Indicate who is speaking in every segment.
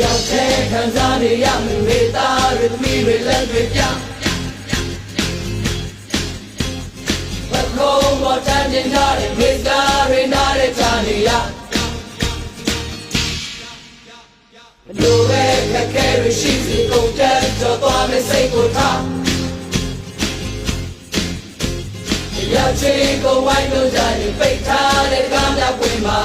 Speaker 1: ရောက်တဲ့ခံစားနေရမမေသားရသမီးတွေလက်တွေပြဘကုံးပေါ်တန်းတင်ကြတဲ့မေသားတွေနားတဲ့ချာနေရလူပဲခက်ခဲရရှိစီကုန်တဲ့ကြောသွားမဲ့စိတ်ကိုထားရောက်ချင်ကိုဝိုင်းလို့ကြရင်ပိတ်ထားတဲ့ကားများပွင့်ပါ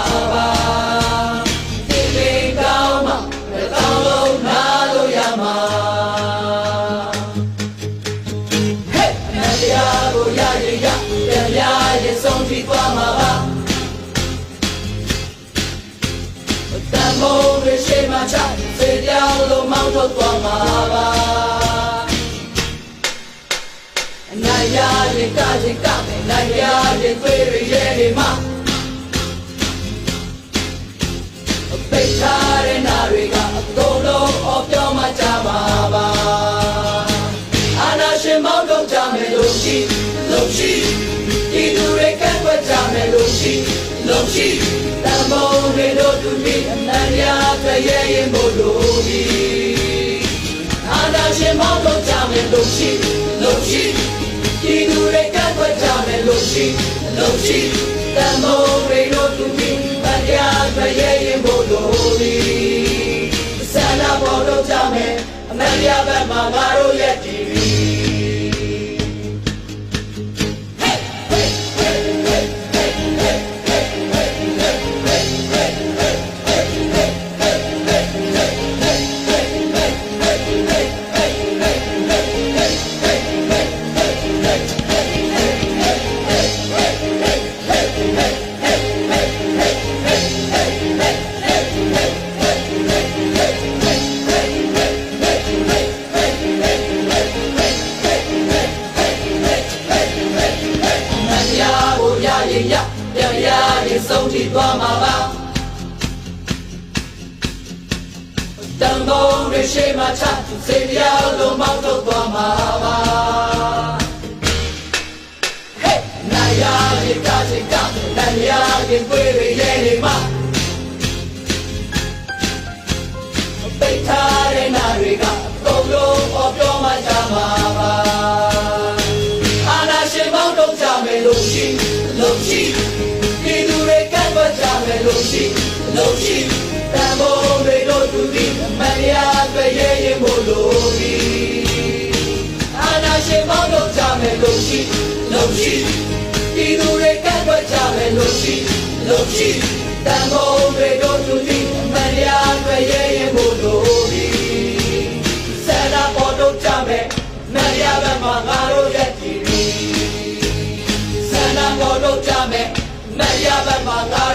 Speaker 1: ရှိမှချစေတောင်းလုံးမောင်းထုတ်သွားမှာပါအနိုင်ရရင်ကရင်ကမယ်နိုင်ရရင်သွေးရရဲ့နေမှာပိတ်ထားတဲ့နာတွေကအကုန်လုံးအော်ပြောမှကြမှာပါအာနာရှင်မောင်းတော့ကြမယ်လို့ရှိလို့ရှိဒီသူတွေကန့်ကွက်ကြမယ်လို့ရှိလို့ရှိ ရာအတွက်ရဲ့ရင်မို့လို့ဒီအာနာရှင်မောင်းတော့ကြမယ်လို့ရှိလို့ရှိဒီသူတွေကန့်ကွက်ကြမယ်လို့ရှိလို့ရှိတန်ဖိုးတွေတို့သူပြီးအနန္တရာအတွက်ရဲ့ရင်မို့လို့ဒီဆန္ဒပေါ်တော့ကြမယ်အနန္တရာဘက်မှာငါတို့ရဲ့တ ထိသွားမှာပါတန်ဖိုးတွေရှိမှချစေတရားလုံးမောက်တော့သွားမှာပါ Hey နိုင်ရရင်ကချင် လို့ရှိလို့ရှိတန်ဖိုးတွေတို့သူဒီမတရားအတွက်ရဲရင်မို့လို့ဒီအာနာရှင်မောင်းတော့ကြမယ်လို့ရှိလို့ရှိဒီသူတွေကန့်ကွက်ကြမယ်လို့ရှိလို့ရှိတန်ဖိုးတွေတို့သူဒီမတရားအတွက်ရဲရင်မို့လို့ဒီဆန္ဒပေါ်တော့ကြမယ်မတရားဘက်မှာငါတို့ရဲ့ကြည်ဆန္ဒပေါ်တော့ကြမယ်မရဘက်မှာငါ